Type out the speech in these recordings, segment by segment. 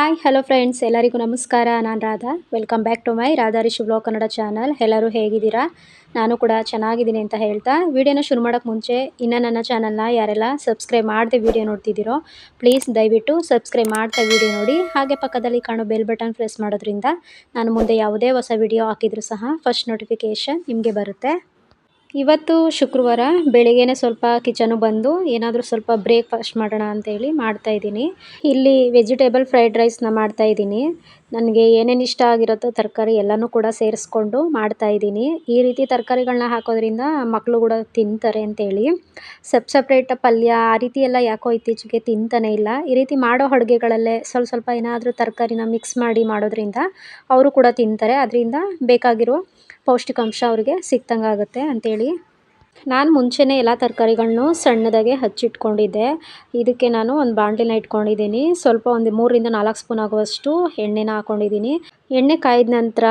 Hi, hello friends, ಎಲ್ಲರಿಗೂ ನಮಸ್ಕಾರ. ನಾನು Radha. Welcome back to my Radha Rishi blog Kannada channel. ಎಲ್ಲರೂ ಹೇಗಿದ್ದೀರಾ? ನಾನು ಕೂಡ ಚೆನ್ನಾಗಿದ್ದೀನಿ ಅಂತ ಹೇಳ್ತಾ. ವೀಡಿಯೋನ ಶುರು ಮಾಡೋಕ್ಕೆ ಮುಂಚೆ, ಇನ್ನು ನನ್ನ ಚಾನಲ್ನ ಯಾರೆಲ್ಲ ಸಬ್ಸ್ಕ್ರೈಬ್ ಮಾಡದೆ ವಿಡಿಯೋ ನೋಡ್ತಿದ್ದೀರೋ, ಪ್ಲೀಸ್ ದಯವಿಟ್ಟು ಸಬ್ಸ್ಕ್ರೈಬ್ ಮಾಡ್ತಾ ವಿಡಿಯೋ ನೋಡಿ. ಹಾಗೆ ಪಕ್ಕದಲ್ಲಿ ಕಾಣೋ ಬೆಲ್ ಬಟನ್ ಪ್ರೆಸ್ ಮಾಡೋದ್ರಿಂದ ನಾನು ಮುಂದೆ ಯಾವುದೇ ಹೊಸ ವಿಡಿಯೋ ಹಾಕಿದರೂ ಸಹ ಫಸ್ಟ್ ನೋಟಿಫಿಕೇಷನ್ ನಿಮಗೆ ಬರುತ್ತೆ. ಇವತ್ತು ಶುಕ್ರವಾರ ಬೆಳಿಗ್ಗೆನೆ ಸ್ವಲ್ಪ ಕಿಚನು ಬಂದು ಏನಾದರೂ ಸ್ವಲ್ಪ ಬ್ರೇಕ್ಫಾಸ್ಟ್ ಮಾಡೋಣ ಅಂತೇಳಿ ಮಾಡ್ತಾ ಇದ್ದೀನಿ. ಇಲ್ಲಿ ವೆಜಿಟೇಬಲ್ ಫ್ರೈಡ್ ರೈಸ್ನ ಮಾಡ್ತಾ ಇದ್ದೀನಿ. ನನಗೆ ಏನೇನು ಇಷ್ಟ ಆಗಿರುತ್ತೋ ತರಕಾರಿ ಎಲ್ಲನೂ ಕೂಡ ಸೇರಿಸ್ಕೊಂಡು ಮಾಡ್ತಾ ಇದ್ದೀನಿ. ಈ ರೀತಿ ತರಕಾರಿಗಳನ್ನ ಹಾಕೋದ್ರಿಂದ ಮಕ್ಕಳು ಕೂಡ ತಿಂತಾರೆ ಅಂತೇಳಿ. ಸಪ್ ಸಪ್ರೇಟ್ ಪಲ್ಯ ಆ ರೀತಿ ಎಲ್ಲ ಯಾಕೋ ಇತ್ತೀಚೆಗೆ ತಿಂತಾನೆ ಇಲ್ಲ. ಈ ರೀತಿ ಮಾಡೋ ಅಡುಗೆಗಳಲ್ಲೇ ಸ್ವಲ್ಪ ಸ್ವಲ್ಪ ಏನಾದರೂ ತರಕಾರಿನ ಮಿಕ್ಸ್ ಮಾಡಿ ಮಾಡೋದ್ರಿಂದ ಅವರು ಕೂಡ ತಿಂತಾರೆ. ಅದರಿಂದ ಬೇಕಾಗಿರೋ ಪೌಷ್ಟಿಕಾಂಶ ಅವರಿಗೆ ಸಿಕ್ದಂಗೆ ಆಗುತ್ತೆ ಅಂಥೇಳಿ ನಾನು ಮುಂಚೆನೇ ಎಲ್ಲ ತರಕಾರಿಗಳನ್ನು ಸಣ್ಣದಾಗೆ ಹಚ್ಚಿಟ್ಕೊಂಡಿದ್ದೆ. ಇದಕ್ಕೆ ನಾನು ಒಂದು ಬಾಣಲಿನ ಇಟ್ಕೊಂಡಿದ್ದೀನಿ. ಸ್ವಲ್ಪ ಒಂದು ಮೂರಿಂದ ನಾಲ್ಕು ಸ್ಪೂನ್ ಆಗುವಷ್ಟು ಎಣ್ಣೆನ ಹಾಕ್ಕೊಂಡಿದ್ದೀನಿ ಎಣ್ಣೆ ಕಾಯ್ದ ನಂತರ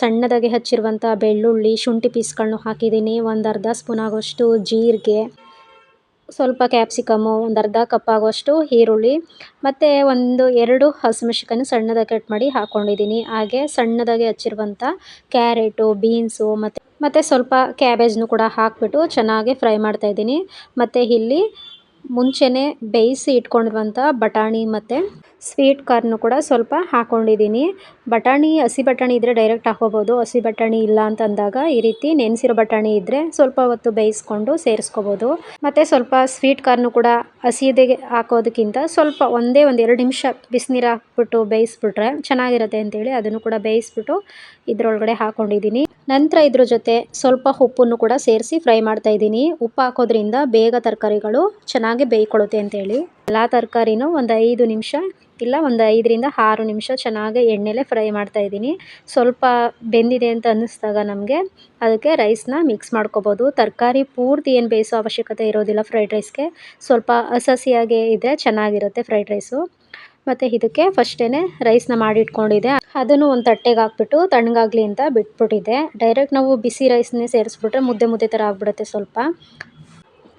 ಸಣ್ಣದಾಗಿ ಹಚ್ಚಿರುವಂಥ ಬೆಳ್ಳುಳ್ಳಿ, ಶುಂಠಿ ಪೀಸ್ಗಳನ್ನೂ ಹಾಕಿದ್ದೀನಿ. ಒಂದು ಅರ್ಧ ಸ್ಪೂನ್ ಆಗುವಷ್ಟು ಜೀರಿಗೆ, ಸ್ವಲ್ಪ ಕ್ಯಾಪ್ಸಿಕಮ್ಮು ಒಂದು ಅರ್ಧ ಕಪ್ ಆಗುವಷ್ಟು ಈರುಳ್ಳಿ, ಮತ್ತು ಒಂದು ಎರಡು ಹಸಿಮೆಣಸಿಕಾಯಿ ಸಣ್ಣದಾಗಿ ಕಟ್ ಮಾಡಿ ಹಾಕ್ಕೊಂಡಿದ್ದೀನಿ ಹಾಗೆ ಸಣ್ಣದಾಗಿ ಹಚ್ಚಿರುವಂಥ ಕ್ಯಾರೆಟು, ಬೀನ್ಸು ಮತ್ತು ಮತ್ತು ಸ್ವಲ್ಪ ಕ್ಯಾಬೇಜ್ನು ಕೂಡ ಹಾಕಿಬಿಟ್ಟು ಚೆನ್ನಾಗಿ ಫ್ರೈ ಮಾಡ್ತಾಯಿದ್ದೀನಿ ಮತ್ತು ಇಲ್ಲಿ ಮುಂಚೆನೇ ಬೇಯಿಸಿ ಇಟ್ಕೊಂಡಿರುವಂಥ ಬಟಾಣಿ ಮತ್ತು ಸ್ವೀಟ್ ಕಾರ್ನು ಕೂಡ ಸ್ವಲ್ಪ ಹಾಕ್ಕೊಂಡಿದ್ದೀನಿ ಬಟಾಣಿ, ಹಸಿ ಬಟಾಣಿ ಇದ್ದರೆ ಡೈರೆಕ್ಟ್ ಹಾಕೋಬೋದು ಹಸಿ ಬಟಾಣಿ ಇಲ್ಲ ಅಂತಂದಾಗ ಈ ರೀತಿ ನೆನೆಸಿರೋ ಬಟಾಣಿ ಇದ್ದರೆ ಸ್ವಲ್ಪ ಹೊತ್ತು ಬೇಯಿಸ್ಕೊಂಡು ಸೇರಿಸ್ಕೋಬೋದು. ಮತ್ತು ಸ್ವಲ್ಪ ಸ್ವೀಟ್ ಕಾರ್ನು ಕೂಡ ಹಸಿದೆಗೆ ಹಾಕೋದಕ್ಕಿಂತ ಸ್ವಲ್ಪ ಒಂದೇ ಒಂದು ಎರಡು ನಿಮಿಷ ಬಿಸಿನೀರು ಹಾಕ್ಬಿಟ್ಟು ಬೇಯಿಸ್ಬಿಟ್ರೆ ಚೆನ್ನಾಗಿರುತ್ತೆ ಅಂತೇಳಿ ಅದನ್ನು ಕೂಡ ಬೇಯಿಸ್ಬಿಟ್ಟು ಇದರೊಳಗಡೆ ಹಾಕ್ಕೊಂಡಿದ್ದೀನಿ ನಂತರ ಇದ್ರ ಜೊತೆ ಸ್ವಲ್ಪ ಉಪ್ಪನ್ನು ಕೂಡ ಸೇರಿಸಿ ಫ್ರೈ ಮಾಡ್ತಾ ಇದ್ದೀನಿ. ಉಪ್ಪು ಹಾಕೋದ್ರಿಂದ ಬೇಗ ತರಕಾರಿಗಳು ಚೆನ್ನಾಗಿ ಬೇಯ್ಕೊಳ್ಳುತ್ತೆ ಅಂತೇಳಿ. ಎಲ್ಲ ತರಕಾರಿನೂ ಒಂದು ಐದು ನಿಮಿಷ ಇಲ್ಲ, ಒಂದು ಐದರಿಂದ ಆರು ನಿಮಿಷ ಚೆನ್ನಾಗಿ ಎಣ್ಣೆಲೇ ಫ್ರೈ ಮಾಡ್ತಾ ಇದ್ದೀನಿ. ಸ್ವಲ್ಪ ಬೆಂದಿದೆ ಅಂತ ಅನ್ನಿಸ್ದಾಗ ನಮಗೆ ಅದಕ್ಕೆ ರೈಸ್ನ ಮಿಕ್ಸ್ ಮಾಡ್ಕೋಬೋದು. ತರಕಾರಿ ಪೂರ್ತಿ ಏನು ಬೇಯಿಸೋ ಅವಶ್ಯಕತೆ ಇರೋದಿಲ್ಲ ಫ್ರೈಡ್ ರೈಸ್ಗೆ ಸ್ವಲ್ಪ ಹಸಸಿಯಾಗೇ ಇದ್ದರೆ ಚೆನ್ನಾಗಿರುತ್ತೆ ಫ್ರೈಡ್ ರೈಸು ಮತ್ತು ಇದಕ್ಕೆ ಫಸ್ಟೇ ರೈಸ್ನ ಮಾಡಿಟ್ಕೊಂಡಿದ್ದೆ ಅದನ್ನು ಒಂದು ತಟ್ಟೆಗೆ ಹಾಕ್ಬಿಟ್ಟು ತಣ್ಣಗಾಗಲಿ ಅಂತ ಬಿಟ್ಬಿಟ್ಟಿದೆ. ಡೈರೆಕ್ಟ್ ನಾವು ಬಿಸಿ ರೈಸ್ನೇ ಸೇರಿಸ್ಬಿಟ್ರೆ ಮುದ್ದೆ ಮುದ್ದೆ ಥರ ಆಗಿಬಿಡುತ್ತೆ ಸ್ವಲ್ಪ.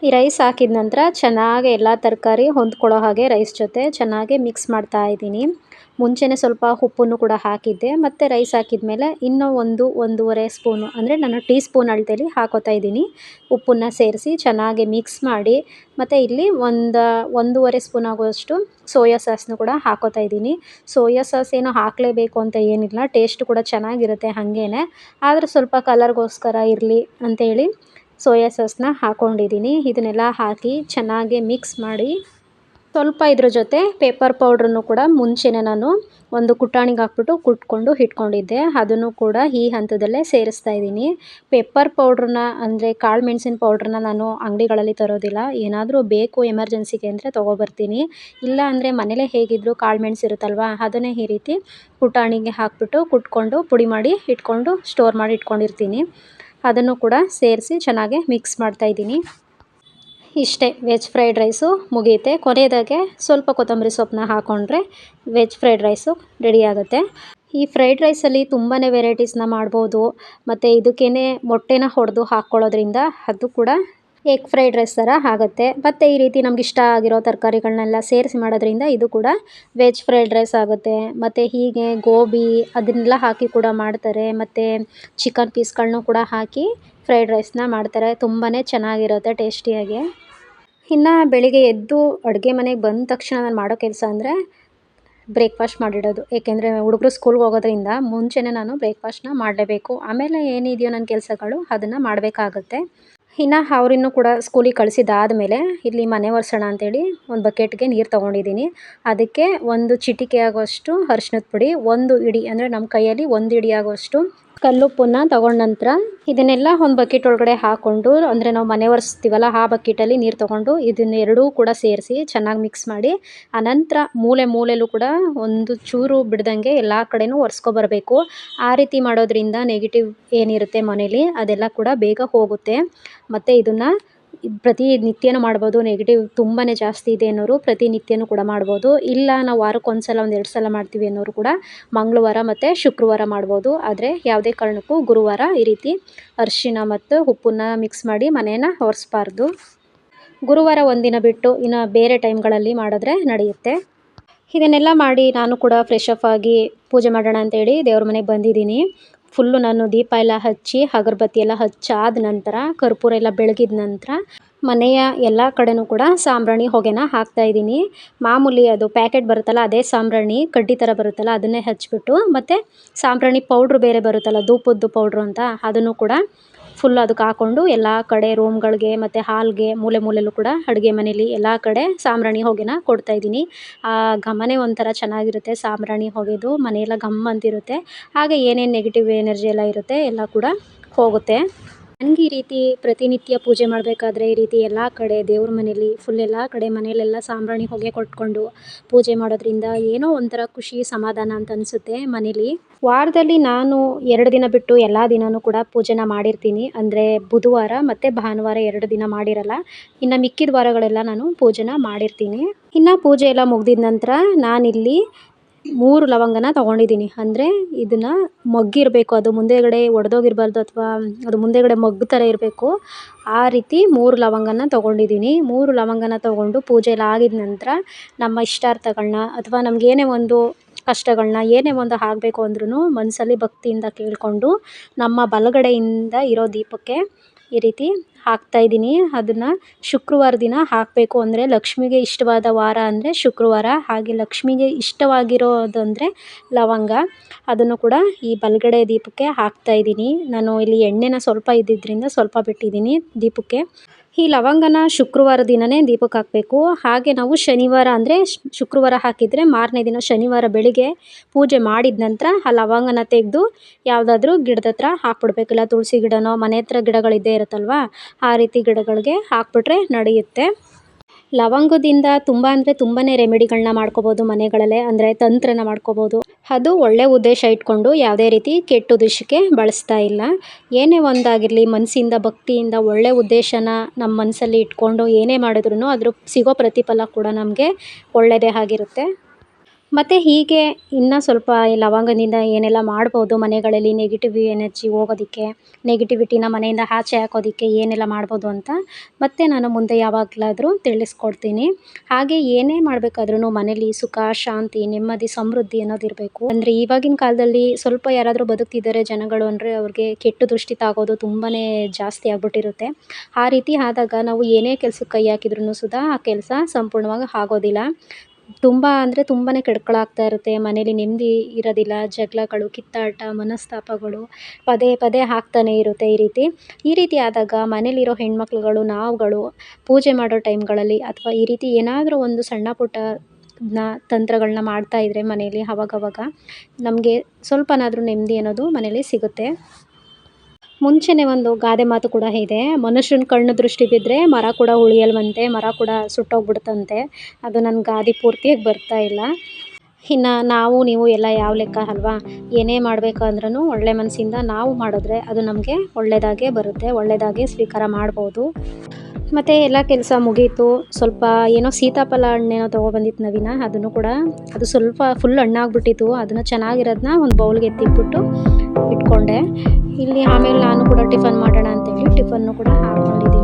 ಈ ರೈಸ್ ಹಾಕಿದ ನಂತರ ಚೆನ್ನಾಗಿ ಎಲ್ಲ ತರಕಾರಿ ಹೊಂದ್ಕೊಳ್ಳೋ ಹಾಗೆ ರೈಸ್ ಜೊತೆ ಚೆನ್ನಾಗಿ ಮಿಕ್ಸ್ ಮಾಡ್ತಾ ಇದ್ದೀನಿ. ಮುಂಚೆನೇ ಸ್ವಲ್ಪ ಉಪ್ಪನ್ನು ಕೂಡ ಹಾಕಿದ್ದೆ. ಮತ್ತು ರೈಸ್ ಹಾಕಿದ ಮೇಲೆ ಇನ್ನೂ ಒಂದು, ಒಂದೂವರೆ ಸ್ಪೂನು ಅಂದರೆ ನಾನು ಟೀ ಸ್ಪೂನ್ ಅಳ್ತೇಲಿ ಹಾಕೋತಾ ಇದ್ದೀನಿ. ಉಪ್ಪನ್ನು ಸೇರಿಸಿ ಚೆನ್ನಾಗಿ ಮಿಕ್ಸ್ ಮಾಡಿ, ಮತ್ತು ಇಲ್ಲಿ ಒಂದು, ಒಂದೂವರೆ ಸ್ಪೂನ್ ಆಗುವಷ್ಟು ಸೋಯಾ ಸಾಸ್ನು ಕೂಡ ಹಾಕೋತಾ ಇದ್ದೀನಿ. ಸೋಯಾ ಸಾಸ್ ಏನು ಹಾಕಲೇಬೇಕು ಅಂತ ಏನಿಲ್ಲ ಟೇಸ್ಟ್ ಕೂಡ ಚೆನ್ನಾಗಿರುತ್ತೆ ಹಾಗೇ ಆದರೆ ಸ್ವಲ್ಪ ಕಲರ್ಗೋಸ್ಕರ ಇರಲಿ ಅಂತೇಳಿ ಸೋಯಾ ಸಾಸ್ನ ಹಾಕ್ಕೊಂಡಿದ್ದೀನಿ ಇದನ್ನೆಲ್ಲ ಹಾಕಿ ಚೆನ್ನಾಗಿ ಮಿಕ್ಸ್ ಮಾಡಿ ಸ್ವಲ್ಪ ಇದ್ರ ಜೊತೆ ಪೇಪರ್ ಪೌಡ್ರನ್ನು ಕೂಡ ಮುಂಚೆನೇ ನಾನು ಒಂದು ಕುಟಾಣಿಗೆ ಹಾಕ್ಬಿಟ್ಟು ಕುಟ್ಕೊಂಡು ಇಟ್ಕೊಂಡಿದ್ದೆ. ಅದನ್ನು ಕೂಡ ಈ ಹಂತದಲ್ಲೇ ಸೇರಿಸ್ತಾ ಇದ್ದೀನಿ. ಪೆಪ್ಪರ್ ಪೌಡ್ರನ್ನ ಅಂದರೆ ಕಾಳು ಮೆಣಸಿನ ಪೌಡ್ರನ್ನ ನಾನು ಅಂಗಡಿಗಳಲ್ಲಿ ತರೋದಿಲ್ಲ. ಏನಾದರೂ ಬೇಕು ಎಮರ್ಜೆನ್ಸಿಗೆ ಅಂದರೆ ತೊಗೊಬರ್ತೀನಿ. ಇಲ್ಲ ಅಂದರೆ ಮನೇಲೇ ಹೇಗಿದ್ದರೂ ಕಾಳು ಮೆಣಸು ಇರುತ್ತಲ್ವ, ಅದನ್ನೇ ಈ ರೀತಿ ಕುಟಾಣಿಗೆ ಹಾಕ್ಬಿಟ್ಟು ಕುಟ್ಕೊಂಡು ಪುಡಿ ಮಾಡಿ ಇಟ್ಕೊಂಡು ಸ್ಟೋರ್ ಮಾಡಿ ಇಟ್ಕೊಂಡಿರ್ತೀನಿ. ಅದನ್ನು ಕೂಡ ಸೇರಿಸಿ ಚೆನ್ನಾಗಿ ಮಿಕ್ಸ್ ಮಾಡ್ತಾಯಿದ್ದೀನಿ ಇಷ್ಟೇ ವೆಜ್ ಫ್ರೈಡ್ ರೈಸು ಮುಗಿಯುತ್ತೆ ಕೊನೆಯದಾಗೆ ಸ್ವಲ್ಪ ಕೊತ್ತಂಬರಿ ಸೊಪ್ಪನ್ನ ಹಾಕ್ಕೊಂಡ್ರೆ ವೆಜ್ ಫ್ರೈಡ್ ರೈಸು ರೆಡಿ ಆಗುತ್ತೆ. ಈ ಫ್ರೈಡ್ ರೈಸಲ್ಲಿ ತುಂಬಾ ವೆರೈಟೀಸ್ನ ಮಾಡ್ಬೋದು. ಮತ್ತು ಇದಕ್ಕೇ ಮೊಟ್ಟೆನ ಹೊಡೆದು ಹಾಕ್ಕೊಳ್ಳೋದ್ರಿಂದ ಅದು ಕೂಡ ಎಗ್ ಫ್ರೈಡ್ ರೈಸ್ ಥರ ಆಗುತ್ತೆ. ಮತ್ತು ಈ ರೀತಿ ನಮ್ಗೆ ಇಷ್ಟ ಆಗಿರೋ ತರಕಾರಿಗಳನ್ನೆಲ್ಲ ಸೇರಿಸಿ ಮಾಡೋದ್ರಿಂದ ಇದು ಕೂಡ ವೆಜ್ ಫ್ರೈಡ್ ರೈಸ್ ಆಗುತ್ತೆ. ಮತ್ತು ಹೀಗೆ ಗೋಬಿ ಅದನ್ನೆಲ್ಲ ಹಾಕಿ ಕೂಡ ಮಾಡ್ತಾರೆ. ಮತ್ತು ಚಿಕನ್ ಪೀಸ್ಗಳನ್ನೂ ಕೂಡ ಹಾಕಿ ಫ್ರೈಡ್ ರೈಸ್ನ ಮಾಡ್ತಾರೆ. ತುಂಬಾ ಚೆನ್ನಾಗಿರುತ್ತೆ ಟೇಸ್ಟಿಯಾಗಿ. ಇನ್ನು ಬೆಳಿಗ್ಗೆ ಎದ್ದು ಅಡುಗೆ ಮನೆಗೆ ಬಂದ ತಕ್ಷಣ ನಾನು ಮಾಡೋ ಕೆಲಸ ಅಂದರೆ ಬ್ರೇಕ್ಫಾಸ್ಟ್ ಮಾಡಿಡೋದು. ಏಕೆಂದರೆ ಹುಡುಗರು ಸ್ಕೂಲ್ಗೆ ಹೋಗೋದ್ರಿಂದ ಮುಂಚೆನೇ ನಾನು ಬ್ರೇಕ್ಫಾಸ್ಟ್ನ ಮಾಡಲೇಬೇಕು. ಆಮೇಲೆ ಏನಿದೆಯೋ ನನ್ನ ಕೆಲಸಗಳು ಅದನ್ನು ಮಾಡಬೇಕಾಗತ್ತೆ. ಇನ್ನು ಅವರಿನ್ನೂ ಕೂಡ ಸ್ಕೂಲಿಗೆ ಕಳಿಸಿದ್ದಾದಮೇಲೆ ಇಲ್ಲಿ ಮನೆ ಒರೆಸೋಣ ಅಂತೇಳಿ ಒಂದು ಬಕೆಟ್ಗೆ ನೀರು ತೊಗೊಂಡಿದ್ದೀನಿ. ಅದಕ್ಕೆ ಒಂದು ಚಿಟಿಕೆ ಆಗುವಷ್ಟು ಅರ್ಶಿನದ ಪುಡಿ, ಒಂದು ಇಡಿ, ಅಂದರೆ ನಮ್ಮ ಕೈಯಲ್ಲಿ ಒಂದು ಇಡಿ ಆಗುವಷ್ಟು ಕಲ್ಲುಪ್ಪನ್ನ ತಗೊಂಡ ನಂತರ ಇದನ್ನೆಲ್ಲ ಒಂದು ಬಕೆಟ್ ಒಳಗಡೆ ಹಾಕ್ಕೊಂಡು ಅಂದರೆ ನಾವು ಮನೆ ಒರೆಸ್ತೀವಲ್ಲ, ಆ ಬಕೆಟಲ್ಲಿ ನೀರು ತೊಗೊಂಡು ಇದನ್ನೆರಡೂ ಕೂಡ ಸೇರಿಸಿ ಚೆನ್ನಾಗಿ ಮಿಕ್ಸ್ ಮಾಡಿ ಅನಂತರ ಮೂಲೆ ಮೂಲೆಯಲ್ಲೂ ಕೂಡ ಒಂದು ಚೂರು ಬಿಡ್ದಂಗೆ ಎಲ್ಲ ಕಡೆನೂ ಒರೆಸ್ಕೊಬರ್ಬೇಕು ಆ ರೀತಿ ಮಾಡೋದ್ರಿಂದ ನೆಗೆಟಿವ್ ಏನಿರುತ್ತೆ ಮನೇಲಿ, ಅದೆಲ್ಲ ಕೂಡ ಬೇಗ ಹೋಗುತ್ತೆ. ಮತ್ತು ಇದನ್ನು ಪ್ರತಿನಿತ್ಯನೂ ಮಾಡ್ಬೋದು ನೆಗೆಟಿವ್ ತುಂಬಾ ಜಾಸ್ತಿ ಇದೆ ಅನ್ನೋರು ಪ್ರತಿನಿತ್ಯನೂ ಕೂಡ ಮಾಡ್ಬೋದು. ಇಲ್ಲ ನಾವು ವಾರಕ್ಕೆ ಒಂದು ಸಲ ಒಂದು ಎರಡು ಸಲ ಮಾಡ್ತೀವಿ ಅನ್ನೋರು ಕೂಡ ಮಂಗಳವಾರ ಮತ್ತು ಶುಕ್ರವಾರ ಮಾಡ್ಬೋದು. ಆದರೆ ಯಾವುದೇ ಕಾರಣಕ್ಕೂ ಗುರುವಾರ ಈ ರೀತಿ ಅರ್ಶಿನ ಮತ್ತು ಉಪ್ಪನ್ನ ಮಿಕ್ಸ್ ಮಾಡಿ ಮನೆಯನ್ನು ಒರೆಸ್ಬಾರ್ದು. ಗುರುವಾರ ಒಂದಿನ ಬಿಟ್ಟು ಇನ್ನು ಬೇರೆ ಟೈಮ್ಗಳಲ್ಲಿ ಮಾಡಿದ್ರೆ ನಡೆಯುತ್ತೆ. ಇದನ್ನೆಲ್ಲ ಮಾಡಿ ನಾನು ಕೂಡ ಫ್ರೆಶ್ ಅಪ್ ಆಗಿ ಪೂಜೆ ಮಾಡೋಣ ಅಂತೇಳಿ ದೇವ್ರ ಮನೆಗೆ ಬಂದಿದ್ದೀನಿ. ಫುಲ್ಲು ನಾನು ದೀಪ ಎಲ್ಲ ಹಚ್ಚಿ, ಅಗರಬತ್ತಿ ಎಲ್ಲ ಹಚ್ಚಾದ ನಂತರ, ಕರ್ಪೂರ ಎಲ್ಲ ಬೆಳಗಿದ ನಂತರ ಮನೆಯ ಎಲ್ಲ ಕಡೆನೂ ಕೂಡ ಸಾಂಬ್ರಾಣಿ ಹೊಗೆನ ಹಾಕ್ತಾ ಇದ್ದೀನಿ. ಮಾಮೂಲಿ ಅದು ಪ್ಯಾಕೆಟ್ ಬರುತ್ತಲ್ಲ, ಅದೇ ಸಾಂಬ್ರಾಣಿ, ಕಡ್ಡಿ ಥರ ಬರುತ್ತಲ್ಲ, ಅದನ್ನೇ ಹಚ್ಚಿಬಿಟ್ಟು ಮತ್ತು ಸಾಂಬ್ರಾಣಿ ಪೌಡ್ರ್ ಬೇರೆ ಬರುತ್ತಲ್ಲ ಧೂಪದ್ದು ಪೌಡ್ರು ಅಂತ ಅದನ್ನು ಕೂಡ ಫುಲ್ ಅದಕ್ಕೆ ಹಾಕ್ಕೊಂಡು ಎಲ್ಲ ಕಡೆ ರೂಮ್ಗಳಿಗೆ ಮತ್ತು ಹಾಲ್ಗೆ ಮೂಲೆ ಮೂಲೆಯಲ್ಲೂ ಕೂಡ ಅಡುಗೆ ಮನೇಲಿ ಎಲ್ಲ ಕಡೆ ಸಾಂಬ್ರಾಣಿ ಹೊಗೆನ ಕೊಡ್ತಾ ಇದ್ದೀನಿ. ಆ ಘಮನೇ ಒಂಥರ ಚೆನ್ನಾಗಿರುತ್ತೆ ಸಾಂಬ್ರಾಣಿ ಹೊಗೆದು, ಮನೆಯೆಲ್ಲ ಘಮ್ ಅಂತಿರುತ್ತೆ. ಹಾಗೆ ಏನೇನು ನೆಗೆಟಿವ್ ಎನರ್ಜಿ ಎಲ್ಲ ಇರುತ್ತೆ ಎಲ್ಲ ಕೂಡ ಹೋಗುತ್ತೆ. ನನಗೆ ಈ ರೀತಿ ಪ್ರತಿನಿತ್ಯ ಪೂಜೆ ಮಾಡಬೇಕಾದ್ರೆ ಈ ರೀತಿ ಎಲ್ಲ ಕಡೆ ದೇವ್ರ ಮನೇಲಿ ಫುಲ್ ಎಲ್ಲ ಕಡೆ ಮನೇಲೆಲ್ಲ ಸಾಂಬ್ರಾಣಿ ಹೊಗೆ ಕೊಟ್ಕೊಂಡು ಪೂಜೆ ಮಾಡೋದ್ರಿಂದ ಏನೋ ಒಂಥರ ಖುಷಿ ಸಮಾಧಾನ ಅಂತ ಅನಿಸುತ್ತೆ ಮನೇಲಿ. ವಾರದಲ್ಲಿ ನಾನು ಎರಡು ದಿನ ಬಿಟ್ಟು ಎಲ್ಲ ದಿನವೂ ಕೂಡ ಪೂಜೆನ ಮಾಡಿರ್ತೀನಿ. ಅಂದರೆ ಬುಧವಾರ ಮತ್ತು ಭಾನುವಾರ ಎರಡು ದಿನ ಮಾಡಿರಲ್ಲ. ಇನ್ನು ಮಿಕ್ಕಿದ ವಾರಗಳೆಲ್ಲ ನಾನು ಪೂಜೆನ ಮಾಡಿರ್ತೀನಿ. ಇನ್ನು ಪೂಜೆ ಎಲ್ಲ ಮುಗ್ದಿದ ನಂತರ ನಾನಿಲ್ಲಿ ಮೂರು ಲವಂಗನ ತಗೊಂಡಿದ್ದೀನಿ. ಅಂದರೆ ಇದನ್ನು ಮಗ್ಗಿರಬೇಕು, ಅದು ಮುಂದೆಗಡೆ ಒಡೆದೋಗಿರ್ಬಾರ್ದು ಅಥವಾ ಅದು ಮುಂದೆಗಡೆ ಮಗ್ಗು ಥರ ಇರಬೇಕು. ಆ ರೀತಿ ಮೂರು ಲವಂಗನ ತೊಗೊಂಡಿದ್ದೀನಿ. ಮೂರು ಲವಂಗನ ತೊಗೊಂಡು ಪೂಜೆ ಆಗಿದ ನಂತರ ನಮ್ಮ ಇಷ್ಟಾರ್ಥಗಳನ್ನ ಅಥವಾ ನಮಗೇನೇ ಒಂದು ಕಷ್ಟಗಳನ್ನ ಏನೇ ಒಂದು ಆಗಬೇಕು ಅಂದ್ರೂ ಮನಸ್ಸಲ್ಲಿ ಭಕ್ತಿಯಿಂದ ಕೇಳಿಕೊಂಡು ನಮ್ಮ ಬಲಗಡೆಯಿಂದ ಇರೋ ದೀಪಕ್ಕೆ ಈ ರೀತಿ ಹಾಕ್ತಾಯಿದ್ದೀನಿ ಅದನ್ನು ಶುಕ್ರವಾರ ದಿನ ಹಾಕಬೇಕು ಅಂದರೆ ಲಕ್ಷ್ಮಿಗೆ ಇಷ್ಟವಾದ ವಾರ ಅಂದರೆ ಶುಕ್ರವಾರ. ಹಾಗೆ ಲಕ್ಷ್ಮಿಗೆ ಇಷ್ಟವಾಗಿರೋದು ಅಂದರೆ ಲವಂಗ. ಅದನ್ನು ಕೂಡ ಈ ಬಲಗಡೆ ದೀಪಕ್ಕೆ ಹಾಕ್ತಾ ಹಾಕ್ತಾಯಿದ್ದೀನಿ ನಾನು ಇಲ್ಲಿ ಎಣ್ಣೆನ ಸ್ವಲ್ಪ ಇದ್ದಿದ್ದರಿಂದ ಸ್ವಲ್ಪ ಬಿಟ್ಟಿದ್ದೀನಿ ದೀಪಕ್ಕೆ. ಈ ಲವಂಗನ ಶುಕ್ರವಾರ ದಿನವೇ ದೀಪಕ್ಕೆ ಹಾಕಬೇಕು. ಹಾಗೆ ನಾವು ಶನಿವಾರ ಅಂದರೆ ಶುಕ್ರವಾರ ಹಾಕಿದರೆ ಮಾರನೇ ದಿನ ಶನಿವಾರ ಬೆಳಿಗ್ಗೆ ಪೂಜೆ ಮಾಡಿದ ನಂತರ ಆ ಲವಂಗನ ತೆಗೆದು ಯಾವುದಾದ್ರೂ ಗಿಡದ ಹತ್ರ ಹಾಕ್ಬಿಡ್ಬೇಕು. ಇಲ್ಲ ತುಳಸಿ ಗಿಡನೋ ಮನೆ ಹತ್ರ ಗಿಡಗಳಿದ್ದೇ ಇರುತ್ತಲ್ವ, ಆ ರೀತಿ ಗಿಡಗಳಿಗೆ ಹಾಕ್ಬಿಟ್ರೆ ನಡೆಯುತ್ತೆ. ಲವಂಗದಿಂದ ತುಂಬ ಅಂದರೆ ತುಂಬಾ ರೆಮಿಡಿಗಳನ್ನ ಮಾಡ್ಕೋಬೋದು ಮನೆಗಳಲ್ಲೇ, ಅಂದರೆ ತಂತ್ರನ ಮಾಡ್ಕೋಬೋದು. ಅದು ಒಳ್ಳೆ ಉದ್ದೇಶ ಇಟ್ಕೊಂಡು ಯಾವುದೇ ರೀತಿ ಕೆಟ್ಟ ಉದ್ದೇಶಕ್ಕೆ ಬಳಸ್ತಾ ಇಲ್ಲ. ಏನೇ ಒಂದಾಗಿರಲಿ ಮನಸ್ಸಿಂದ ಭಕ್ತಿಯಿಂದ ಒಳ್ಳೆ ಉದ್ದೇಶನ ನಮ್ಮ ಮನಸ್ಸಲ್ಲಿ ಇಟ್ಕೊಂಡು ಏನೇ ಮಾಡಿದ್ರು ಅದ್ರ ಸಿಗೋ ಪ್ರತಿಫಲ ಕೂಡ ನಮಗೆ ಒಳ್ಳೆಯದೇ ಆಗಿರುತ್ತೆ. ಮತ್ತು ಹೀಗೆ ಇನ್ನು ಸ್ವಲ್ಪ ಈ ಲವಂಗದಿಂದ ಏನೆಲ್ಲ ಮಾಡ್ಬೋದು ಮನೆಗಳಲ್ಲಿ ನೆಗೆಟಿವ್ ಎನರ್ಜಿ ಹೋಗೋದಕ್ಕೆ ನೆಗೆಟಿವಿಟಿನ ಮನೆಯಿಂದ ಆಚೆ ಹಾಕೋದಕ್ಕೆ ಏನೆಲ್ಲ ಮಾಡ್ಬೋದು ಅಂತ ಮತ್ತೆ ನಾನು ಮುಂದೆ ಯಾವಾಗಲಾದರೂ ತಿಳಿಸ್ಕೊಡ್ತೀನಿ. ಹಾಗೆ ಏನೇ ಮಾಡಬೇಕಾದ್ರೂ ಮನೇಲಿ ಸುಖ, ಶಾಂತಿ, ನೆಮ್ಮದಿ, ಸಮೃದ್ಧಿ ಅನ್ನೋದಿರಬೇಕು ಅಂದರೆ ಇವಾಗಿನ ಕಾಲದಲ್ಲಿ ಸ್ವಲ್ಪ ಯಾರಾದರೂ ಬದುಕ್ತಿದ್ದಾರೆ ಜನಗಳು ಅಂದರೆ ಅವ್ರಿಗೆ ಕೆಟ್ಟ ದೃಷ್ಟಿ ತಾಗೋದು ತುಂಬಾ ಜಾಸ್ತಿ ಆಗ್ಬಿಟ್ಟಿರುತ್ತೆ. ಆ ರೀತಿ ಆದಾಗ ನಾವು ಏನೇ ಕೆಲಸಕ್ಕೆ ಕೈ ಹಾಕಿದ್ರೂ ಸುದಾ ಆ ಕೆಲಸ ಸಂಪೂರ್ಣವಾಗಿ ಆಗೋದಿಲ್ಲ. ತುಂಬ ಅಂದರೆ ತುಂಬಾ ಕೆಡ್ಕೊಳಾಗ್ತಾ ಇರುತ್ತೆ. ಮನೇಲಿ ನೆಮ್ಮದಿ ಇರೋದಿಲ್ಲ. ಜಗಳಗಳು, ಕಿತ್ತಾಟ, ಮನಸ್ತಾಪಗಳು ಪದೇ ಪದೇ ಆಗ್ತಾನೆ ಇರುತ್ತೆ ಈ ರೀತಿ. ಈ ರೀತಿ ಆದಾಗ ಮನೇಲಿರೋ ಹೆಣ್ಮಕ್ಳುಗಳು, ನಾವುಗಳು ಪೂಜೆ ಮಾಡೋ ಟೈಮ್ಗಳಲ್ಲಿ ಅಥವಾ ಈ ರೀತಿ ಏನಾದರೂ ಒಂದು ಸಣ್ಣ ಪುಟ್ಟ ನ ತಂತ್ರಗಳನ್ನ ಮಾಡ್ತಾಯಿದ್ರೆ ಮನೇಲಿ ಅವಾಗವಾಗ ನಮಗೆ ಸ್ವಲ್ಪನಾದರೂ ನೆಮ್ಮದಿ ಅನ್ನೋದು ಮನೇಲಿ ಸಿಗುತ್ತೆ. ಮುಂಚೆನೇ ಒಂದು ಗಾದೆ ಮಾತು ಕೂಡ ಇದೆ. ಮನುಷ್ಯನ ಕಣ್ಣು ದೃಷ್ಟಿ ಬಿದ್ದರೆ ಮರ ಕೂಡ ಉಳಿಯಲ್ವಂತೆ, ಮರ ಕೂಡ ಸುಟ್ಟೋಗ್ಬಿಡುತ್ತಂತೆ. ಅದು ನನ್ನ ಗಾದೆ ಪೂರ್ತಿಯಾಗಿ ಬರ್ತಾ ಇಲ್ಲ. ಇನ್ನು ನಾವು, ನೀವು ಎಲ್ಲ ಯಾವ ಲೆಕ್ಕ ಅಲ್ವಾ? ಏನೇ ಮಾಡಬೇಕಂದ್ರೂ ಒಳ್ಳೆ ಮನಸ್ಸಿಂದ ನಾವು ಮಾಡಿದ್ರೆ ಅದು ನಮಗೆ ಒಳ್ಳೆಯದಾಗೇ ಬರುತ್ತೆ ಒಳ್ಳೆಯದಾಗೇ ಸ್ವೀಕಾರ ಮಾಡ್ಬೋದು. ಮತ್ತು ಎಲ್ಲ ಕೆಲಸ ಮುಗೀತು. ಸ್ವಲ್ಪ ಏನೋ ಸೀತಾಫಲ ಹಣ್ಣೇನೋ ತೊಗೊಬಂದಿತ್ತು ನವೀನ. ಅದನ್ನು ಕೂಡ, ಅದು ಸ್ವಲ್ಪ ಫುಲ್ ಹಣ್ಣಾಗ್ಬಿಟ್ಟಿತ್ತು. ಅದನ್ನು ಚೆನ್ನಾಗಿರೋದನ್ನ ಒಂದು ಬೌಲ್ಗೆ ಎತ್ತಿಟ್ಬಿಟ್ಟು ಇಟ್ಕೊಂಡೆ. ಇಲ್ಲಿ ಆಮೇಲೆ ನಾನು ಕೂಡ ಟಿಫನ್ ಮಾಡೋಣ ಅಂತೇಳಿ ಟಿಫನ್ನು ಕೂಡ ಹಾಕ್ಕೊಂಡಿದ್ದೀನಿ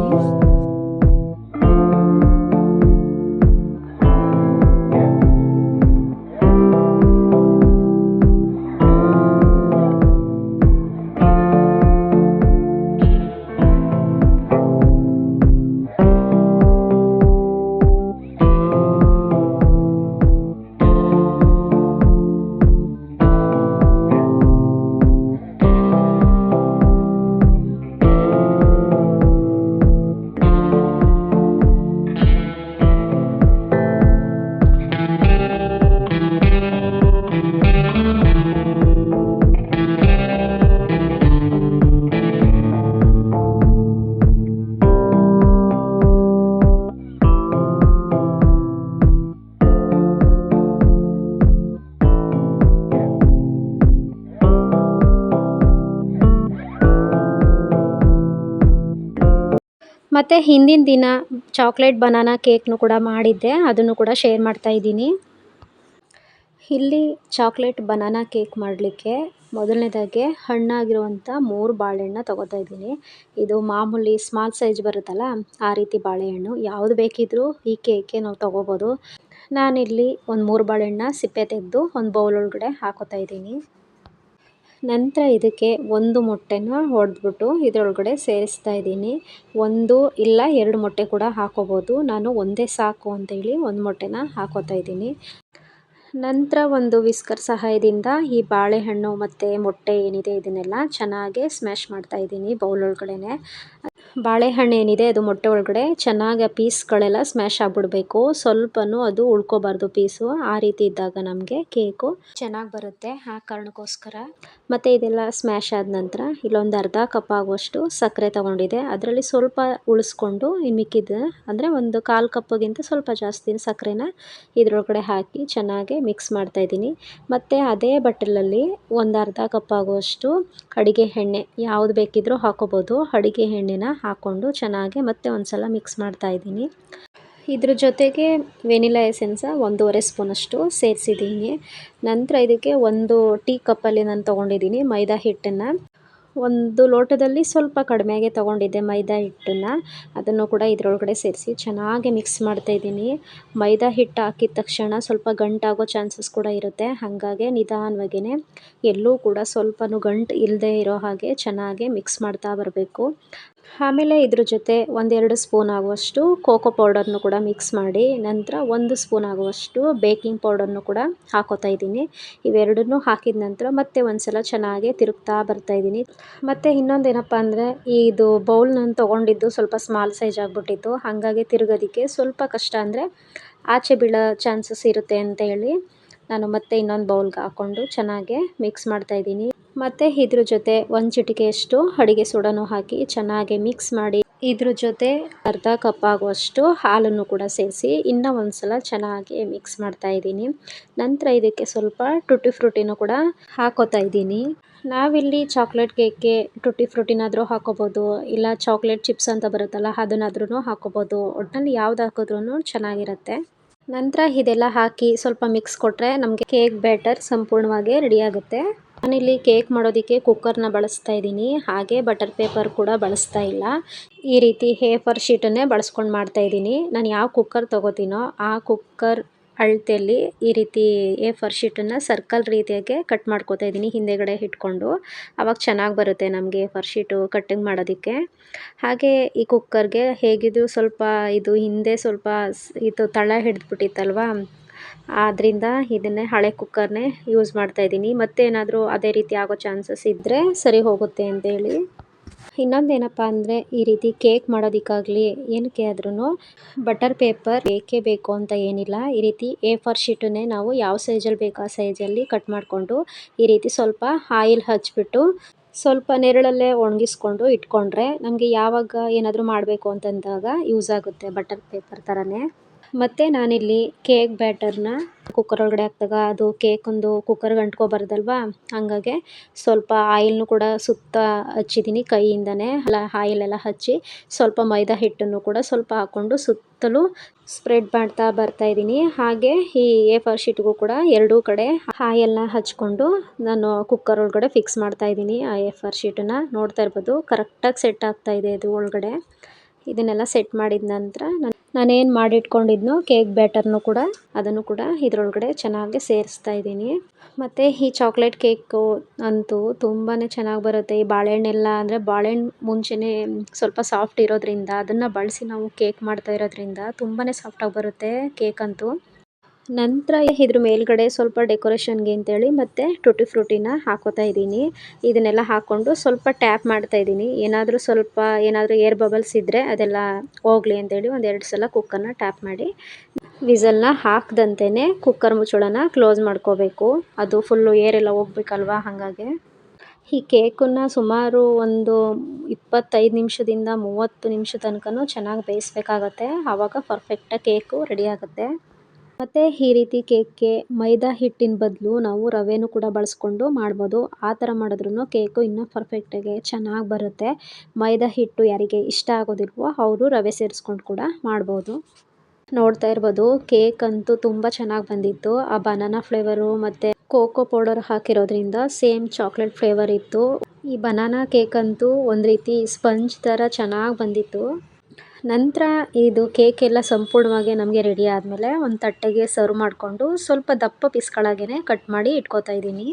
ಮತ್ತು ಹಿಂದಿನ ದಿನ ಚಾಕ್ಲೇಟ್ ಬನಾನಾ ಕೇಕ್ನು ಕೂಡ ಮಾಡಿದ್ದೆ. ಅದನ್ನು ಕೂಡ ಶೇರ್ ಮಾಡ್ತಾ ಇದ್ದೀನಿ. ಇಲ್ಲಿ ಚಾಕ್ಲೇಟ್ ಬನಾನಾ ಕೇಕ್ ಮಾಡಲಿಕ್ಕೆ ಮೊದಲನೇದಾಗೆ ಹಣ್ಣಾಗಿರುವಂಥ ಮೂರು ಬಾಳೆಹಣ್ಣು ತೊಗೋತಾ ಇದ್ದೀನಿ. ಇದು ಮಾಮೂಲಿ ಸ್ಮಾಲ್ ಸೈಜ್ ಬರುತ್ತಲ್ಲ, ಆ ರೀತಿ ಬಾಳೆಹಣ್ಣು. ಯಾವುದು ಬೇಕಿದ್ದರೂ ಈ ಕೇಕ್ಗೆ ನಾವು ತೊಗೋಬೋದು. ನಾನಿಲ್ಲಿ ಒಂದು ಮೂರು ಬಾಳೆಹಣ್ಣು ಸಿಪ್ಪೆ ತೆಗೆದು ಒಂದು ಬೌಲ್ ಒಳಗಡೆ ಹಾಕೋತಾ ಇದ್ದೀನಿ. ನಂತರ ಇದಕ್ಕೆ ಒಂದು ಮೊಟ್ಟೆನ ಹೊಡೆದ್ಬಿಟ್ಟು ಇದರೊಳಗಡೆ ಸೇರಿಸ್ತಾ ಇದ್ದೀನಿ. ಒಂದು ಇಲ್ಲ ಎರಡು ಮೊಟ್ಟೆ ಕೂಡ ಹಾಕೋಬೋದು. ನಾನು ಒಂದೇ ಸಾಕು ಅಂತೇಳಿ ಒಂದು ಮೊಟ್ಟೆನ ಹಾಕೋತಾ ಇದ್ದೀನಿ. ನಂತರ ಒಂದು ವಿಸ್ಕರ್ ಸಹಾಯದಿಂದ ಈ ಬಾಳೆಹಣ್ಣು ಮತ್ತು ಮೊಟ್ಟೆ ಏನಿದೆ ಇದನ್ನೆಲ್ಲ ಚೆನ್ನಾಗಿ ಸ್ಮ್ಯಾಶ್ ಮಾಡ್ತಾ ಇದ್ದೀನಿ ಬೌಲ್ ಒಳಗಡೆನೆ. ಬಾಳೆಹಣ್ಣು ಏನಿದೆ ಅದು ಮೊಟ್ಟೆ ಒಳಗಡೆ. ಚೆನ್ನಾಗಿ ಆ ಪೀಸ್ಗಳೆಲ್ಲ ಸ್ಮ್ಯಾಶ್ ಆಗಿಬಿಡ್ಬೇಕು. ಸ್ವಲ್ಪನೂ ಅದು ಉಳ್ಕೋಬಾರ್ದು ಪೀಸು. ಆ ರೀತಿ ಇದ್ದಾಗ ನಮಗೆ ಕೇಕು ಚೆನ್ನಾಗಿ ಬರುತ್ತೆ ಆ ಕಾರಣಕ್ಕೋಸ್ಕರ. ಮತ್ತು ಇದೆಲ್ಲ ಸ್ಮ್ಯಾಶ್ ಆದ ನಂತರ ಇಲ್ಲೊಂದು ಅರ್ಧ ಕಪ್ ಆಗುವಷ್ಟು ಸಕ್ಕರೆ ತೊಗೊಂಡಿದೆ. ಅದರಲ್ಲಿ ಸ್ವಲ್ಪ ಉಳಿಸ್ಕೊಂಡು ಮಿಕ್ಕಿದ, ಅಂದರೆ ಒಂದು ಕಾಲು ಕಪ್ಪಿಗಿಂತ ಸ್ವಲ್ಪ ಜಾಸ್ತಿ ಸಕ್ಕರೆನ ಇದ್ರೊಳಗಡೆ ಹಾಕಿ ಚೆನ್ನಾಗಿ ಮಿಕ್ಸ್ ಮಾಡ್ತಾ ಇದ್ದೀನಿ. ಮತ್ತು ಅದೇ ಬಟ್ಟಲಲ್ಲಿ ಒಂದು ಅರ್ಧ ಕಪ್ ಆಗುವಷ್ಟು ಅಡುಗೆ ಎಣ್ಣೆ ಯಾವುದು ಬೇಕಿದ್ರೂ ಹಾಕೋಬೋದು. ಅಡುಗೆ ಎಣ್ಣೆನ ಹಾಕ್ಕೊಂಡು ಚೆನ್ನಾಗಿ ಮತ್ತೆ ಒಂದು ಸಲ ಮಿಕ್ಸ್ ಮಾಡ್ತಾ ಇದ್ದೀನಿ. ಇದ್ರ ಜೊತೆಗೆ ವೆನಿಲಾ ಎಸೆನ್ಸ ಒಂದೂವರೆ ಸ್ಪೂನಷ್ಟು ಸೇರಿಸಿದ್ದೀನಿ. ನಂತರ ಇದಕ್ಕೆ ಒಂದು ಟೀ ಕಪ್ಪಲ್ಲಿ ನಾನು ತೊಗೊಂಡಿದ್ದೀನಿ ಮೈದಾ ಹಿಟ್ಟನ್ನು. ಒಂದು ಲೋಟದಲ್ಲಿ ಸ್ವಲ್ಪ ಕಡಿಮೆಗೆ ತೊಗೊಂಡಿದ್ದೆ ಮೈದಾ ಹಿಟ್ಟನ್ನು. ಅದನ್ನು ಕೂಡ ಇದರೊಳಗಡೆ ಸೇರಿಸಿ ಚೆನ್ನಾಗಿ ಮಿಕ್ಸ್ ಮಾಡ್ತಾ ಇದ್ದೀನಿ. ಮೈದಾ ಹಿಟ್ಟು ಹಾಕಿದ ತಕ್ಷಣ ಸ್ವಲ್ಪ ಗಂಟಾಗೋ ಚಾನ್ಸಸ್ ಕೂಡ ಇರುತ್ತೆ. ಹಾಗಾಗಿ ನಿಧಾನವಾಗಿಯೇ ಎಲ್ಲೂ ಕೂಡ ಸ್ವಲ್ಪನೂ ಗಂಟು ಇಲ್ಲದೆ ಇರೋ ಹಾಗೆ ಚೆನ್ನಾಗಿ ಮಿಕ್ಸ್ ಮಾಡ್ತಾ ಬರಬೇಕು. ಆಮೇಲೆ ಇದ್ರ ಜೊತೆ ಒಂದೆರಡು ಸ್ಪೂನ್ ಆಗುವಷ್ಟು ಕೋಕೋ ಪೌಡರ್ನು ಕೂಡ ಮಿಕ್ಸ್ ಮಾಡಿ, ನಂತರ ಒಂದು ಸ್ಪೂನ್ ಆಗುವಷ್ಟು ಬೇಕಿಂಗ್ ಪೌಡರ್ನು ಕೂಡ ಹಾಕೋತಾ ಇದ್ದೀನಿ. ಇವೆರಡನ್ನೂ ಹಾಕಿದ ನಂತರ ಮತ್ತೆ ಒಂದ್ಸಲ ಚೆನ್ನಾಗಿ ತಿರುಗ್ತಾ ಬರ್ತಾ ಇದ್ದೀನಿ. ಮತ್ತು ಇನ್ನೊಂದೇನಪ್ಪ ಅಂದರೆ, ಇದು ಬೌಲ್ ನಾನು ತೊಗೊಂಡಿದ್ದು ಸ್ವಲ್ಪ ಸ್ಮಾಲ್ ಸೈಜ್ ಆಗಿಬಿಟ್ಟಿತ್ತು. ಹಾಗಾಗಿ ತಿರುಗೋದಕ್ಕೆ ಸ್ವಲ್ಪ ಕಷ್ಟ ಅಂದರೆ ಆಚೆ ಬೀಳೋ ಚಾನ್ಸಸ್ ಇರುತ್ತೆ ಅಂತ ಹೇಳಿ ನಾನು ಮತ್ತೆ ಇನ್ನೊಂದು ಬೌಲ್ಗೆ ಹಾಕ್ಕೊಂಡು ಚೆನ್ನಾಗೆ ಮಿಕ್ಸ್ ಮಾಡ್ತಾಯಿದ್ದೀನಿ ಮತ್ತು ಇದ್ರ ಜೊತೆ ಒಂದು ಚಿಟಿಕೆಯಷ್ಟು ಅಡುಗೆ ಸೋಡಾನು ಹಾಕಿ ಚೆನ್ನಾಗಿ ಮಿಕ್ಸ್ ಮಾಡಿ. ಇದ್ರ ಜೊತೆ ಅರ್ಧ ಕಪ್ ಆಗುವಷ್ಟು ಹಾಲನ್ನು ಕೂಡ ಸೇರಿಸಿ ಇನ್ನೂ ಒಂದು ಸಲ ಚೆನ್ನಾಗಿ ಮಿಕ್ಸ್ ಮಾಡ್ತಾ ಇದ್ದೀನಿ. ನಂತರ ಇದಕ್ಕೆ ಸ್ವಲ್ಪ ಟುಟಿ ಫ್ರೂಟಿನೂ ಕೂಡ ಹಾಕೋತಾ ಇದ್ದೀನಿ. ನಾವಿಲ್ಲಿ ಚಾಕ್ಲೇಟ್ ಕೇಕ್ಗೆ ಟುಟಿ ಫ್ರೂಟಿನಾದರೂ ಹಾಕೋಬೋದು, ಇಲ್ಲ ಚಾಕ್ಲೇಟ್ ಚಿಪ್ಸ್ ಅಂತ ಬರುತ್ತಲ್ಲ ಅದನ್ನಾದ್ರೂ ಹಾಕೋಬೋದು. ಒಟ್ಟಿನಲ್ಲಿ ಯಾವ್ದು ಹಾಕಿದ್ರೂ ಚೆನ್ನಾಗಿರುತ್ತೆ. ನಂತರ ಇದೆಲ್ಲ ಹಾಕಿ ಸ್ವಲ್ಪ ಮಿಕ್ಸ್ ಕೊಟ್ಟರೆ ನಮಗೆ ಕೇಕ್ ಬ್ಯಾಟರ್ ಸಂಪೂರ್ಣವಾಗಿ ರೆಡಿಯಾಗುತ್ತೆ ನಾನಿಲ್ಲಿ ಕೇಕ್ ಮಾಡೋದಕ್ಕೆ ಕುಕ್ಕರ್ನ ಬಳಸ್ತಾ ಇದ್ದೀನಿ. ಹಾಗೆ ಬಟರ್ ಪೇಪರ್ ಕೂಡ ಬಳಸ್ತಾ ಇಲ್ಲ. ಈ ರೀತಿ ಹೇಫರ್ ಶೀಟನ್ನೇ ಬಳಸ್ಕೊಂಡು ಮಾಡ್ತಾ ಇದ್ದೀನಿ. ನಾನು ಯಾವ ಕುಕ್ಕರ್ ತೊಗೋತೀನೋ ಆ ಕುಕ್ಕರ್ ಅಳತೆಯಲ್ಲಿ ಈ ರೀತಿ ಎ ಫರ್ ಶೀಟನ್ನು ಸರ್ಕಲ್ ರೀತಿಯಾಗೆ ಕಟ್ ಮಾಡ್ಕೋತಾ ಇದ್ದೀನಿ, ಹಿಂದೆಗಡೆ ಇಟ್ಕೊಂಡು. ಅವಾಗ ಚೆನ್ನಾಗಿ ಬರುತ್ತೆ ನಮಗೆ ಫರ್ ಶೀಟು ಕಟ್ಟಿಂಗ್ ಮಾಡೋದಕ್ಕೆ. ಹಾಗೆ ಈ ಕುಕ್ಕರ್ಗೆ ಹೇಗಿದ್ರು ಸ್ವಲ್ಪ ಇದು ಹಿಂದೆ ಸ್ವಲ್ಪ ಇದು ತಳ ಹಿಡಿದ್ಬಿಟ್ಟಿತ್ತಲ್ವ? ಆದ್ದರಿಂದ ಇದನ್ನೇ ಹಳೆ ಕುಕ್ಕರ್ನೇ ಯೂಸ್ ಮಾಡ್ತಾ ಇದ್ದೀನಿ. ಮತ್ತೇನಾದರೂ ಅದೇ ರೀತಿ ಆಗೋ ಚಾನ್ಸಸ್ ಇದ್ದರೆ ಸರಿ ಹೋಗುತ್ತೆ ಅಂತೇಳಿ. ಇನ್ನೊಂದೇನಪ್ಪ ಅಂದರೆ ಈ ರೀತಿ ಕೇಕ್ ಮಾಡೋದಕ್ಕಾಗಲಿ ಏನಕ್ಕೆ ಆದ್ರೂ ಬಟರ್ ಪೇಪರ್ ಬೇಕೇ ಬೇಕು ಅಂತ ಏನಿಲ್ಲ. ಈ ರೀತಿ ಎ ಫಾರ್ ಶೀಟನ್ನೇ ನಾವು ಯಾವ ಸೈಜಲ್ಲಿ ಬೇಕು ಆ ಸೈಜಲ್ಲಿ ಕಟ್ ಮಾಡಿಕೊಂಡು ಈ ರೀತಿ ಸ್ವಲ್ಪ ಆಯಿಲ್ ಹಚ್ಚಿಬಿಟ್ಟು ಸ್ವಲ್ಪ ನೆರಳಲ್ಲೇ ಒಣಗಿಸ್ಕೊಂಡು ಇಟ್ಕೊಂಡ್ರೆ ನಮಗೆ ಯಾವಾಗ ಏನಾದರೂ ಮಾಡಬೇಕು ಅಂತಂದಾಗ ಯೂಸ್ ಆಗುತ್ತೆ ಬಟರ್ ಪೇಪರ್ ಥರನೇ ಮತ್ತು ನಾನಿಲ್ಲಿ ಕೇಕ್ ಬ್ಯಾಟರ್ನ ಕುಕ್ಕರ್ ಒಳಗಡೆ ಹಾಕಿದಾಗ ಅದು ಕೇಕ್ ಒಂದು ಕುಕ್ಕರ್ಗೆ ಅಂಟ್ಕೊಬಾರ್ದಲ್ವಾ? ಹಾಗಾಗಿ ಸ್ವಲ್ಪ ಆಯಿಲ್ನು ಕೂಡ ಸುತ್ತ ಹಚ್ಚಿದ್ದೀನಿ ಕೈಯಿಂದನೇ. ಅಲ್ಲ, ಆಯಿಲೆಲ್ಲ ಹಚ್ಚಿ ಸ್ವಲ್ಪ ಮೈದಾ ಹಿಟ್ಟನ್ನು ಕೂಡ ಸ್ವಲ್ಪ ಹಾಕ್ಕೊಂಡು ಸುತ್ತಲೂ ಸ್ಪ್ರೆಡ್ ಮಾಡ್ತಾ ಬರ್ತಾ ಇದ್ದೀನಿ. ಹಾಗೆ ಈ ಎ ಫಾರ್ ಶೀಟ್ಗೂ ಕೂಡ ಎರಡೂ ಕಡೆ ಆಯಿಲ್ನ ಹಚ್ಕೊಂಡು ನಾನು ಕುಕ್ಕರ್ ಒಳಗಡೆ ಫಿಕ್ಸ್ ಮಾಡ್ತಾ ಇದ್ದೀನಿ ಆ ಎ ಫಾರ್ ಶೀಟನ್ನು. ನೋಡ್ತಾ ಇರ್ಬೋದು, ಕರೆಕ್ಟಾಗಿ ಸೆಟ್ ಆಗ್ತಾ ಇದೆ ಇದು ಒಳಗಡೆ. ಇದನ್ನೆಲ್ಲ ಸೆಟ್ ಮಾಡಿದ ನಂತರ ನಾನು ನಾನೇನು ಮಾಡಿಟ್ಕೊಂಡಿದ್ನೋ ಕೇಕ್ ಬ್ಯಾಟರ್ನು ಕೂಡ, ಅದನ್ನು ಕೂಡ ಇದರೊಳಗಡೆ ಚೆನ್ನಾಗಿ ಸೇರಿಸ್ತಾ ಇದ್ದೀನಿ. ಮತ್ತು ಈ ಚಾಕ್ಲೇಟ್ ಕೇಕು ಅಂತೂ ತುಂಬಾ ಚೆನ್ನಾಗಿ ಬರುತ್ತೆ. ಈ ಬಾಳೆಹಣ್ಣೆಲ್ಲ ಅಂದರೆ ಬಾಳೆಹಣ್ಣು ಮುಂಚೆನೇ ಸ್ವಲ್ಪ ಸಾಫ್ಟ್ ಇರೋದ್ರಿಂದ, ಅದನ್ನು ಬಳಸಿ ನಾವು ಕೇಕ್ ಮಾಡ್ತಾ ಇರೋದ್ರಿಂದ ತುಂಬಾ ಸಾಫ್ಟಾಗಿ ಬರುತ್ತೆ ಕೇಕ್ ಅಂತೂ. ನಂತರ ಇದ್ರ ಮೇಲ್ಗಡೆ ಸ್ವಲ್ಪ ಡೆಕೋರೇಷನ್ಗೆ ಅಂತೇಳಿ ಮತ್ತೆ ಟುಟಿ ಫ್ರೂಟಿನ ಹಾಕೋತಾ ಇದ್ದೀನಿ. ಇದನ್ನೆಲ್ಲ ಹಾಕೊಂಡು ಸ್ವಲ್ಪ ಟ್ಯಾಪ್ ಮಾಡ್ತಾ ಇದ್ದೀನಿ. ಏನಾದರೂ ಸ್ವಲ್ಪ ಏನಾದರೂ ಏರ್ ಬಬಲ್ಸ್ ಇದ್ದರೆ ಅದೆಲ್ಲ ಹೋಗಲಿ ಅಂತೇಳಿ ಒಂದೆರಡು ಸಲ ಕುಕ್ಕರ್ನ ಟ್ಯಾಪ್ ಮಾಡಿ ವಿಸಲ್ನ ಹಾಕ್ದಂತೆಯೇ ಕುಕ್ಕರ್ ಮುಚ್ಚಳನ ಕ್ಲೋಸ್ ಮಾಡ್ಕೋಬೇಕು. ಅದು ಫುಲ್ಲು ಏರೆಲ್ಲ ಹೋಗ್ಬೇಕಲ್ವಾ ಹಾಗಾಗಿ. ಈ ಕೇಕನ್ನು ಸುಮಾರು ಒಂದು ಇಪ್ಪತ್ತೈದು ನಿಮಿಷದಿಂದ ಮೂವತ್ತು ನಿಮಿಷ ತನಕನೂ ಚೆನ್ನಾಗಿ ಬೇಯಿಸ್ಬೇಕಾಗತ್ತೆ. ಆವಾಗ ಪರ್ಫೆಕ್ಟಾಗಿ ಕೇಕು ರೆಡಿ ಆಗುತ್ತೆ. ಮತ್ತು ಈ ರೀತಿ ಕೇಕ್ಗೆ ಮೈದಾ ಹಿಟ್ಟಿನ ಬದಲು ನಾವು ರವೆನೂ ಕೂಡ ಬಳಸ್ಕೊಂಡು ಮಾಡ್ಬೋದು. ಆ ಥರ ಮಾಡಿದ್ರೂ ಕೇಕು ಇನ್ನೂ ಪರ್ಫೆಕ್ಟಾಗಿ ಚೆನ್ನಾಗಿ ಬರುತ್ತೆ. ಮೈದಾ ಹಿಟ್ಟು ಯಾರಿಗೆ ಇಷ್ಟ ಆಗೋದಿಲ್ವೋ ಅವರು ರವೆ ಸೇರಿಸ್ಕೊಂಡು ಕೂಡ ಮಾಡ್ಬೋದು. ನೋಡ್ತಾ ಇರ್ಬೋದು, ಕೇಕ್ ಅಂತೂ ತುಂಬ ಚೆನ್ನಾಗಿ ಬಂದಿತ್ತು. ಆ ಬನಾನಾ ಫ್ಲೇವರು ಮತ್ತು ಕೋಕೋ ಪೌಡರ್ ಹಾಕಿರೋದ್ರಿಂದ ಸೇಮ್ ಚಾಕ್ಲೇಟ್ ಫ್ಲೇವರ್ ಇತ್ತು. ಈ ಬನಾನಾ ಕೇಕ್ ಅಂತೂ ಒಂದು ರೀತಿ ಸ್ಪಂಜ್ ಥರ ಚೆನ್ನಾಗಿ ಬಂದಿತ್ತು. ನಂತರ ಇದು ಕೇಕ್ ಎಲ್ಲ ಸಂಪೂರ್ಣವಾಗಿ ನಮಗೆ ರೆಡಿ ಆದಮೇಲೆ ಒಂದು ತಟ್ಟೆಗೆ ಸರ್ವ್ ಮಾಡಿಕೊಂಡು ಸ್ವಲ್ಪ ದಪ್ಪ ಪೀಸ್ಗಳಾಗೇ ಕಟ್ ಮಾಡಿ ಇಟ್ಕೋತಾ ಇದ್ದೀನಿ.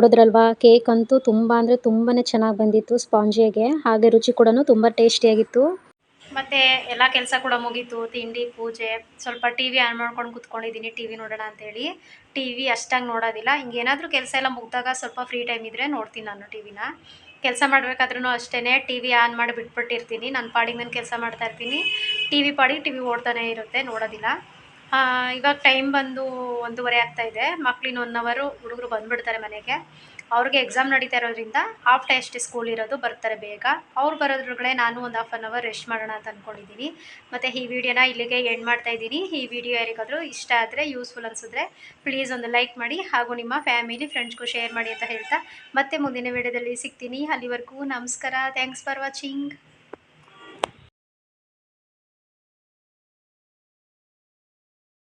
ನೋಡಿದ್ರಲ್ವಾ? ಕೇಕ್ ಅಂತೂ ತುಂಬ ಅಂದರೆ ತುಂಬಾ ಚೆನ್ನಾಗಿ ಬಂದಿತ್ತು ಸ್ಪಾಂಜಿಯಾಗೆ ಹಾಗೆ ರುಚಿ ಕೂಡ ತುಂಬ ಟೇಸ್ಟಿಯಾಗಿತ್ತು. ಮತ್ತು ಎಲ್ಲ ಕೆಲಸ ಕೂಡ ಮುಗೀತು. ತಿಂಡಿ, ಪೂಜೆ, ಸ್ವಲ್ಪ ಟಿವಿ ಆನ್ ಮಾಡ್ಕೊಂಡು ಕುತ್ಕೊಂಡಿದ್ದೀನಿ. ಟಿವಿ ನೋಡೋಣ ಅಂತೇಳಿ. ಟಿ ವಿ ಅಷ್ಟಾಗಿ ನೋಡೋದಿಲ್ಲ. ಹಿಂಗೇನಾದರೂ ಕೆಲಸ ಎಲ್ಲ ಮುಗಿದಾಗ ಸ್ವಲ್ಪ ಫ್ರೀ ಟೈಮ್ ಇದ್ದರೆ ನೋಡ್ತೀನಿ ನಾನು ಟಿ ವಿನ ಕೆಲಸ ಮಾಡಬೇಕಾದ್ರೂ ಅಷ್ಟೇ ಟಿ ವಿ ಆನ್ ಮಾಡಿ ಬಿಟ್ಬಿಟ್ಟಿರ್ತೀನಿ. ನನ್ನ ಪಾಡಿಗೆ ನಾನು ಕೆಲಸ ಮಾಡ್ತಾ ಇರ್ತೀನಿ. ಟಿ ವಿ ಪಾಡಿಗೆ ಟಿವಿ ಓಡ್ತಾನೆ ಇರುತ್ತೆ. ನೋಡೋದಿಲ್ಲ. ಇವಾಗ ಟೈಮ್ ಬಂದು ಒಂದೂವರೆ ಆಗ್ತಾ ಇದೆ. ಮಕ್ಳಿನ ಒನ್ ಅವರು ಹುಡುಗರು ಬಂದುಬಿಡ್ತಾರೆ ಮನೆಗೆ. ಅವ್ರಿಗೆ ಎಕ್ಸಾಮ್ ನಡೀತಾ ಇರೋದ್ರಿಂದ ಹಾಫ್ ಡೇ ಅಷ್ಟೇ ಸ್ಕೂಲ್ ಇರೋದು ಬರ್ತಾರೆ ಬೇಗ. ಅವ್ರು ಬರೋದ್ರೊಳಗಡೆ ನಾನು ಒಂದು ಹಾಫ್ ಆನ್ ಅವರ್ ರೆಸ್ಟ್ ಮಾಡೋಣ ಅಂತ ಅಂದ್ಕೊಂಡಿದ್ದೀನಿ ಮತ್ತು ಈ ವಿಡಿಯೋನ ಇಲ್ಲಿಗೆ ಎಂಡ್ ಮಾಡ್ತಾ ಇದ್ದೀನಿ. ಈ ವಿಡಿಯೋ ಯಾರಿಗಾದರೂ ಇಷ್ಟ ಆದರೆ ಯೂಸ್ಫುಲ್ ಅನಿಸಿದ್ರೆ ಪ್ಲೀಸ್ ಒಂದು ಲೈಕ್ ಮಾಡಿ ಹಾಗೂ ನಿಮ್ಮ ಫ್ಯಾಮಿಲಿ ಫ್ರೆಂಡ್ಸ್ಗೂ ಶೇರ್ ಮಾಡಿ ಅಂತ ಹೇಳ್ತಾ ಮತ್ತೆ ಮುಂದಿನ ವಿಡಿಯೋದಲ್ಲಿ ಸಿಗ್ತೀನಿ. ಅಲ್ಲಿವರೆಗೂ ನಮಸ್ಕಾರ. Thanks for watching